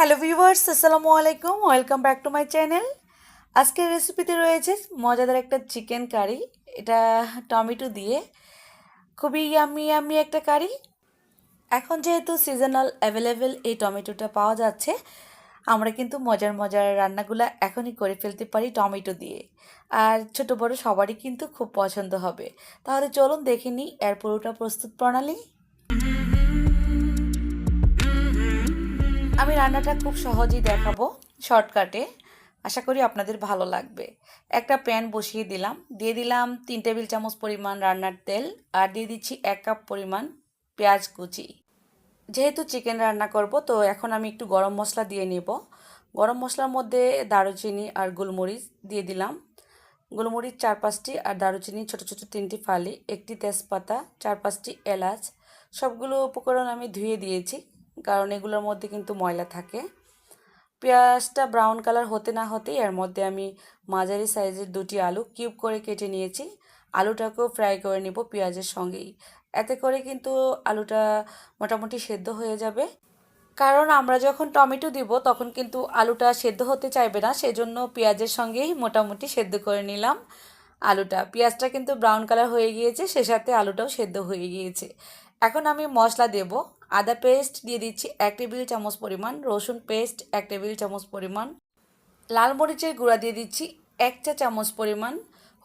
Hello viewers আসসালামু আলাইকুম welcome back to my channel আজকের রেসিপিতে রয়েছে মজাদার একটা চিকেন কারি এটা টমেটো দিয়ে খুবই ইয়ামি ইয়ামি একটা কারি এখন যেহেতু সিজনাল অ্যাভেলেবেল এই টমেটোটা পাওয়া যাচ্ছে, আমরা কিন্তু মজার মজার রান্নাগুলো এখনই করে ফেলতে পারি টমেটো দিয়ে। আর ছোট, বড় সবারই কিন্তু খুব পছন্দ হবে। তাহলে চলুন দেখে নিই এর পুরোটা প্রস্তুত প্রণালী। আমি রান্নাটা খুব সহজেই দেখাবো শর্টকাটে। আশা করি আপনাদের ভালো লাগবে। একটা প্যান বসিয়ে দিলাম। দিয়ে দিলাম তিন টেবিল চামচ পরিমাণ রান্নার তেল আর দিয়ে দিচ্ছি এক কাপ পরিমাণ পেঁয়াজ কুচি। যেহেতু চিকেন রান্না করব, তো এখন আমি একটু গরম মশলা দিয়ে নেব। গরম মশলার মধ্যে দারুচিনি আর গোলমরিচ দিয়ে দিলাম। গোলমরিচ চার পাঁচটি আর দারুচিনি ছোট ছোট তিনটি ফালি, একটি তেজপাতা চার পাঁচটি এলাচ। সবগুলো উপকরণ আমি ধুয়ে দিয়েছি। কারণ এগুলোর মধ্যে কিন্তু ময়লা থাকে। পেঁয়াজটা ব্রাউন কালার হতে না হতেই এর মধ্যে আমি মাঝারি সাইজের দুটি আলু কিউব করে কেটে নিয়েছি। আলুটাকেও ফ্রাই করে নেব পেঁয়াজের সঙ্গেই। এতে করে কিন্তু আলুটা মোটামুটি সেদ্ধ হয়ে যাবে। কারণ আমরা যখন টমেটো দিব তখন কিন্তু আলুটা সেদ্ধ হতে চাইবে না, সেজন্য পেঁয়াজের সঙ্গেই মোটামুটি সেদ্ধ করে নিলাম আলুটা। পেঁয়াজটা কিন্তু ব্রাউন কালার হয়ে গিয়েছে, সে সাথে আলুটাও সেদ্ধ হয়ে গিয়েছে। এখন আমি মশলা দেব। আদা পেস্ট দিয়ে দিচ্ছি এক টেবিল চামচ পরিমাণ, রসুন পেস্ট এক টেবিল চামচ পরিমাণ, লাল মরিচের গুঁড়া দিয়ে দিচ্ছি এক চা চামচ পরিমাণ,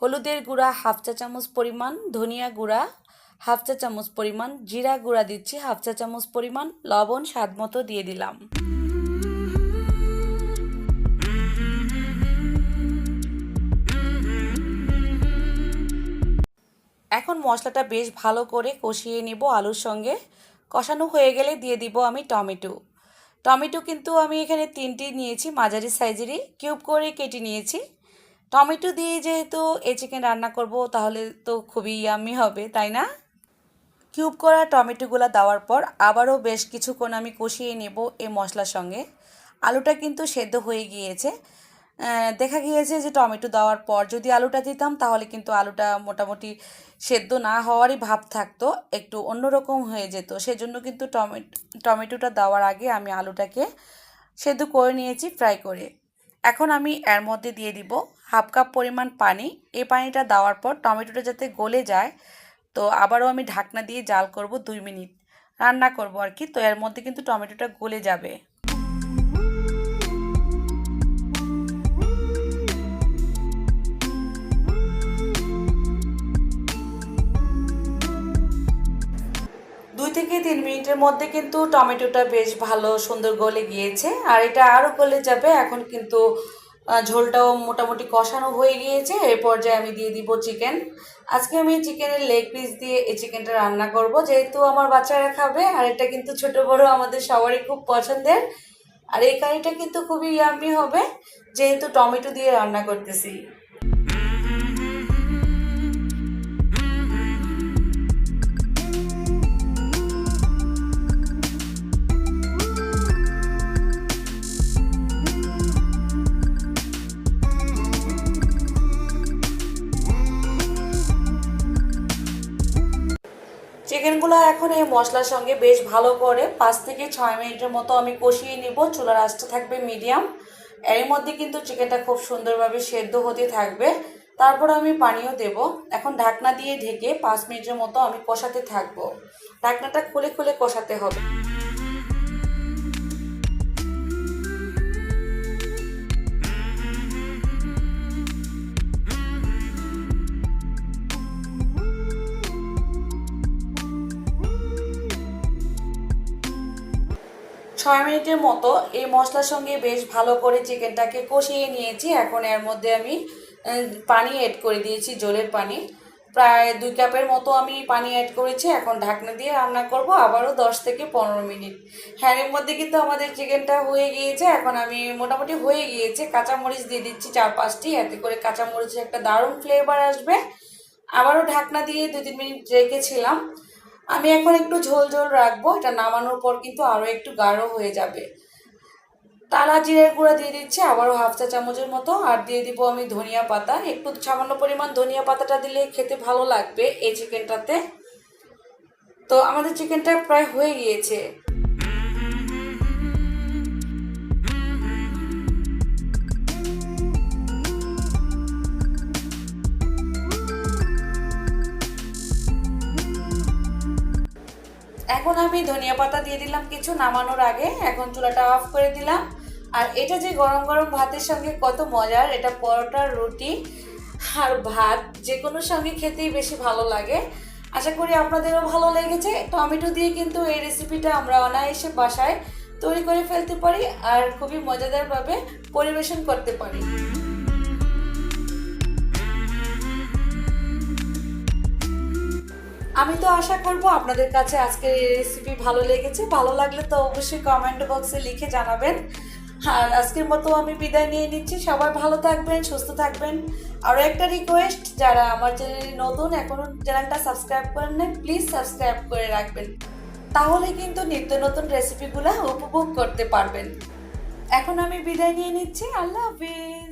হলুদের গুঁড়া হাফ চা চামচ পরিমাণ, ধনিয়া গুঁড়া হাফ চা চামচ পরিমাণ, জিরা গুঁড়া দিচ্ছি হাফ চা চামচ পরিমাণ, লবণ স্বাদ মতো দিয়ে দিলাম। এখন মশলাটা বেশ ভালো করে কষিয়ে নিব আলুর সঙ্গে। কষানো হয়ে গেলে দিয়ে দিব আমি টমেটো। টমেটো কিন্তু আমি এখানে তিনটি নিয়েছি, মাঝারি সাইজেরই। কিউব করে কেটে নিয়েছি। টমেটো দিয়ে যেহেতু এই চিকেন রান্না করব, তাহলে তো খুবই ইয়ামি হবে, তাই না? কিউব করা টমেটোগুলো দেওয়ার পর আবারও বেশ কিছুক্ষণ আমি কষিয়ে নেব এই মশলার সঙ্গে। আলুটা কিন্তু সেদ্ধ হয়ে গিয়েছে। দেখা গিয়েছে যে টমেটো দেওয়ার পর যদি আলুটা দিতাম, তাহলে কিন্তু আলুটা মোটামুটি সেদ্ধ না হওয়ারই ভাব থাকতো, একটু অন্যরকম হয়ে যেত। সেজন্য কিন্তু টমেটো টমেটোটা দেওয়ার আগে আমি আলুটাকে সেদ্ধ করে নিয়েছি, ফ্রাই করে। এখন আমি এর মধ্যে দিয়ে দিব হাফ কাপ পরিমাণ পানি। এই পানিটা দেওয়ার পর টমেটোটা যাতে গলে যায়, তো আবারও আমি ঢাকনা দিয়ে জাল করব দুই মিনিট। রান্না করব আর কি, তো এর মধ্যে কিন্তু টমেটোটা গলে যাবে। থেকে তিন মিনিটের মধ্যে কিন্তু টমেটোটা বেশ ভালো সুন্দর গলে গিয়েছে। আর এটা আরও গলে যাবে, এখন কিন্তু ঝোলটাও মোটামুটি কষানো হয়ে গিয়েছে। এই পর্যায়ে আমি দিয়ে দিব চিকেন। আজকে আমি চিকেনের লেগ পিস দিয়ে এই চিকেনটা রান্না করব। যেহেতু আমার বাচ্চারা খাবে, আর এটা কিন্তু ছোট বড় আমাদের সবারই খুব পছন্দের। আর এই কারিটা কিন্তু খুবই ইয়ামি হবে, যেহেতু টমেটো দিয়ে রান্না করতেছি। চিকেনগুলো এখন এই মশলার সঙ্গে বেশ ভালো করে পাঁচ থেকে ছয় মিনিটের মতো আমি কষিয়ে নিব। চুলার আঁচটা থাকবে মিডিয়াম। এর মধ্যে কিন্তু চিকেনটা খুব সুন্দরভাবে সেদ্ধ হতে থাকবে। তারপর আমি পানিও দেব। এখন ঢাকনা দিয়ে ঢেকে পাঁচ মিনিটের মতো আমি কষাতে থাকব। ঢাকনাটা খুলে খুলে কষাতে হবে। ছয় মিনিটের মতো এই মশলার সঙ্গে বেশ ভালো করে চিকেনটাকে কষিয়ে নিয়েছি। এখন এর মধ্যে আমি পানি অ্যাড করে দিয়েছি, জলের পানি। প্রায় দুই কাপের মতো আমি পানি অ্যাড করেছি। এখন ঢাকনা দিয়ে রান্না করব আবারও দশ থেকে পনেরো মিনিট। হ্যাঁ এর মধ্যে কিন্তু আমাদের চিকেনটা হয়ে গিয়েছে। এখন আমি মোটামুটি হয়ে গিয়েছে। কাঁচামরিচ দিয়ে দিচ্ছি চার পাঁচটি। এতে করে কাঁচামরিচের একটা দারুণ ফ্লেভার আসবে। আবারও ঢাকনা দিয়ে দু তিন মিনিট রেখেছিলাম। আমি এখন একটু ঝোল ঝোল রাখব, এটা নামানোর পর কিন্তু আরও একটু গাঢ় হয়ে যাবে। তালা জিরের গুঁড়া দিয়ে দিচ্ছি, আবারও হাফ চা চামচের মতো, আর দিয়ে দিব আমি ধনিয়া পাতা। একটু সামান্য পরিমাণ ধনিয়া পাতাটা দিলে খেতে ভালো লাগবে এই চিকেনটাতে তো আমাদের চিকেনটা প্রায় হয়ে গিয়েছে। আমি ধনিয়া পাতা দিয়ে দিলাম কিছু নামানোর আগে। এখন চুলাটা অফ করে দিলাম। আর এটা যে গরম গরম ভাতের সঙ্গে কত মজার, এটা পরোটার রুটি আর ভাত যে কোনো সঙ্গে খেতেই বেশি ভালো লাগে। আশা করি আপনাদেরও ভালো লেগেছে। টমেটো দিয়ে কিন্তু এই রেসিপিটা আমরা অনায়াসে বাসায় তৈরি করে ফেলতে পারি আর খুবই মজাদারভাবে পরিবেশন করতে পারি। আমি তো আশা করব আপনাদের কাছে আজকের এই রেসিপি ভালো লেগেছে। ভালো লাগলে তো অবশ্যই কমেন্ট বক্সে লিখে জানাবেন। আর আজকের মতো আমি বিদায় নিয়ে নিচ্ছি। সবাই ভালো থাকবেন, সুস্থ থাকবেন। আরও একটা রিকোয়েস্ট যারা আমার চ্যানেলে নতুন এখনও চ্যানেলটা সাবস্ক্রাইব করেন না প্লিজ সাবস্ক্রাইব করে রাখবেন। তাহলে কিন্তু নিত্য নতুন রেসিপিগুলো উপভোগ করতে পারবেন। এখন আমি বিদায় নিয়ে নিচ্ছি। আল্লাহ হাফিজ।